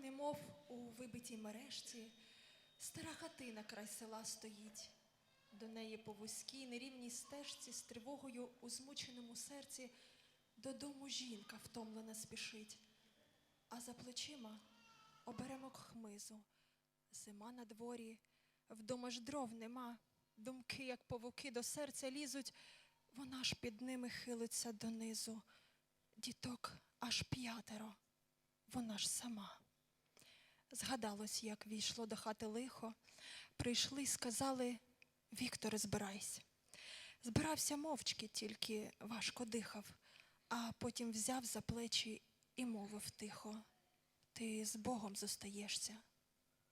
немов у вибитій мережці, стара хатина край села стоїть. До неї по вузькій нерівній стежці з тривогою у змученому серці додому жінка втомлена спішить, а за плечима оберемок хмизу. Зима на дворі, вдома ж дров нема, думки, як павуки до серця лізуть, вона ж під ними хилиться донизу. Діток аж п'ятеро, вона ж сама. Згадалось, як війшло до хати лихо, прийшли сказали Вікторе, збирайся. Збирався мовчки, тільки важко дихав, а потім взяв за плечі і мовив тихо: Ти з Богом зостаєшся,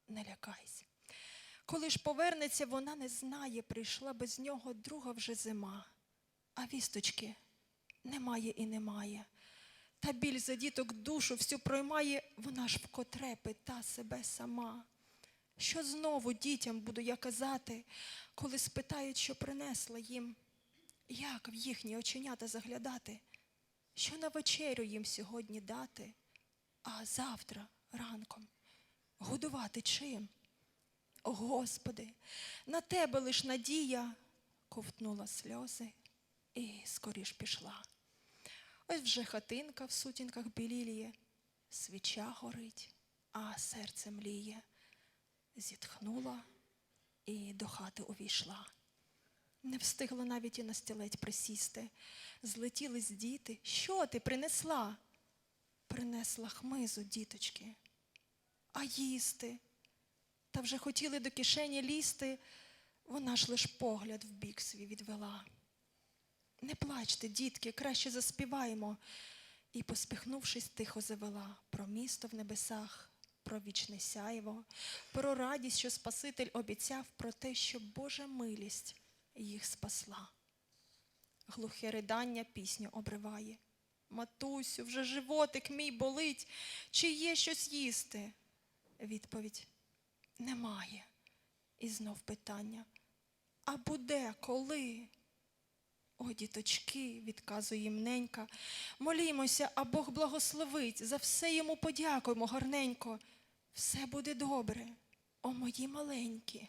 не лякайся. Коли ж повернеться, вона не знає, прийшла без нього друга вже зима, а вісточки немає і немає. Та біль за діток душу всю проймає, вона ж вкотре пита себе сама. Що знову дітям буду я казати, коли спитають, що принесла їм, як в їхні оченята заглядати, що на вечерю їм сьогодні дати, а завтра ранком годувати чим? О, Господи, на тебе лиш надія, ковтнула сльози і скоріш пішла. Ось вже хатинка в сутінках біліліє, свіча горить, а серце мліє. Зітхнула і до хати увійшла. Не встигла навіть і на стілець присісти. Злетілись діти. Що ти принесла? Принесла хмизу, діточки. А їсти. Та вже хотіли до кишені лізти, вона ж лиш погляд в бік свій відвела. Не плачте, дітки, краще заспіваємо. І, поспіхнувшись, тихо завела про місто в небесах, про вічне сяйво, про радість, що Спаситель обіцяв, про те, що Божа милість їх спасла. Глухе ридання пісню обриває. Матусю, вже животик мій болить, чи є щось їсти? Відповідь немає. І знов питання. А буде коли? О, діточки, відказує їм ненька, молімося, а Бог благословить, за все йому подякуємо гарненько. Все буде добре, о мої маленькі,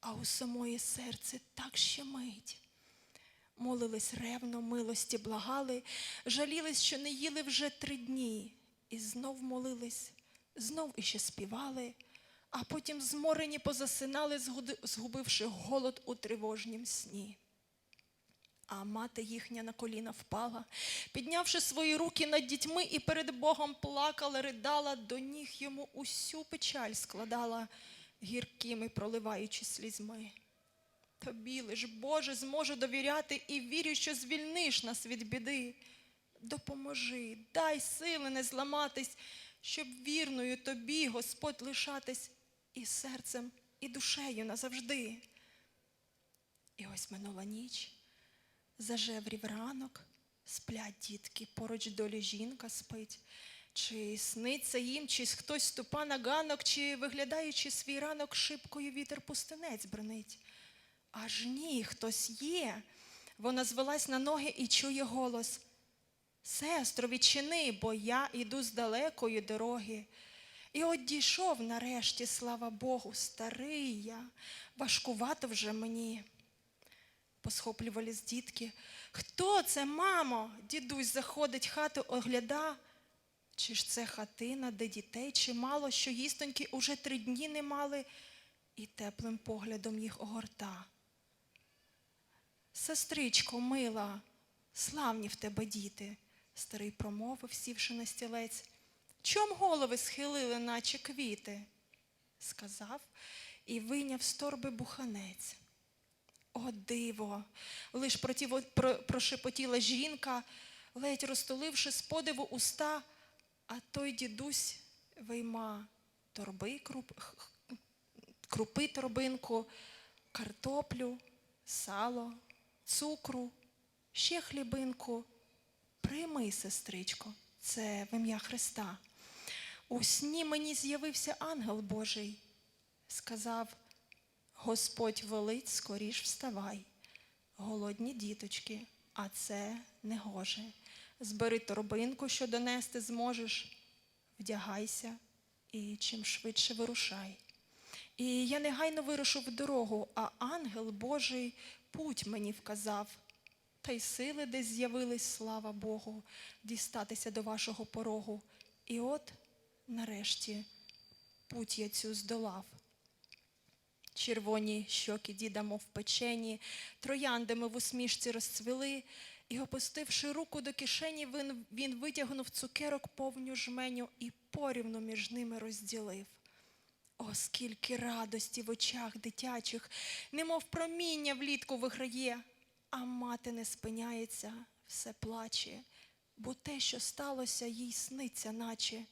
а у самої серце так щемить. Молились ревно, милості благали, жалілись, що не їли вже три дні, і знов молились, знов іще співали, а потім зморені позасинали, згубивши голод у тривожнім сні. А мати їхня на коліна впала, піднявши свої руки над дітьми і перед Богом плакала, ридала, до ніг йому усю печаль складала, гіркими проливаючи слізьми. Тобі лиш, Боже, зможу довіряти і вірю, що звільниш нас від біди. Допоможи, дай сили не зламатись, щоб вірною тобі, Господь, лишатись і серцем, і душею назавжди. І ось минула ніч. Зажеврів ранок, сплять дітки, поруч долі жінка спить. Чи сниться їм, чи хтось ступа на ганок, чи, виглядаючи свій ранок, шибкою вітер пустинець бренить. Аж ні, хтось є. Вона звелась на ноги і чує голос. Сестро, відчини, бо я іду з далекої дороги. І от дійшов нарешті, слава Богу, старий я, важкувато вже мені. Посхоплювались дітки. Хто це, мамо? Дідусь заходить хату, огляда. Чи ж це хатина, де дітей чимало, що їстоньки уже три дні не мали, і теплим поглядом їх огорта. Сестричко, мила, славні в тебе діти, старий промовив, сівши на стілець. Чом голови схилили, наче квіти? сказав і вийняв з торби буханець. О, диво! Лиш протіво, про, прошепотіла жінка, ледь розтуливши з подиву уста, а той дідусь вийма торби, круп, крупи торбинку, картоплю, сало, цукру, ще хлібинку. Прийми, сестричко, це в ім'я Христа. У сні мені з'явився ангел Божий, сказав, Господь велить, скоріш вставай. Голодні діточки, а це не гоже. Збери торбинку, що донести зможеш, вдягайся і чим швидше вирушай. І я негайно вирушив в дорогу, а ангел Божий путь мені вказав. Та й сили десь з'явились, слава Богу, дістатися до вашого порогу. І от, нарешті, путь я цю здолав. Червоні щоки діда, мов печені, трояндами в усмішці розцвіли, і, опустивши руку до кишені, він, він витягнув цукерок повню жменю і порівну між ними розділив. О, скільки радості в очах дитячих, немов проміння влітку виграє, а мати не спиняється, все плаче, бо те, що сталося, їй сниться, наче,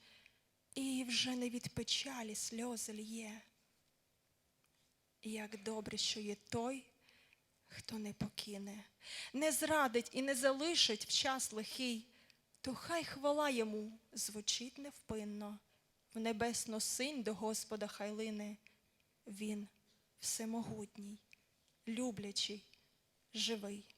і вже не від печалі сльози лє. Як добре, що є той, хто не покине, не зрадить і не залишить в час лихий, то хай хвала йому звучить невпинно, в небесно синь до Господа Хайлини. Він всемогутній, люблячий, живий.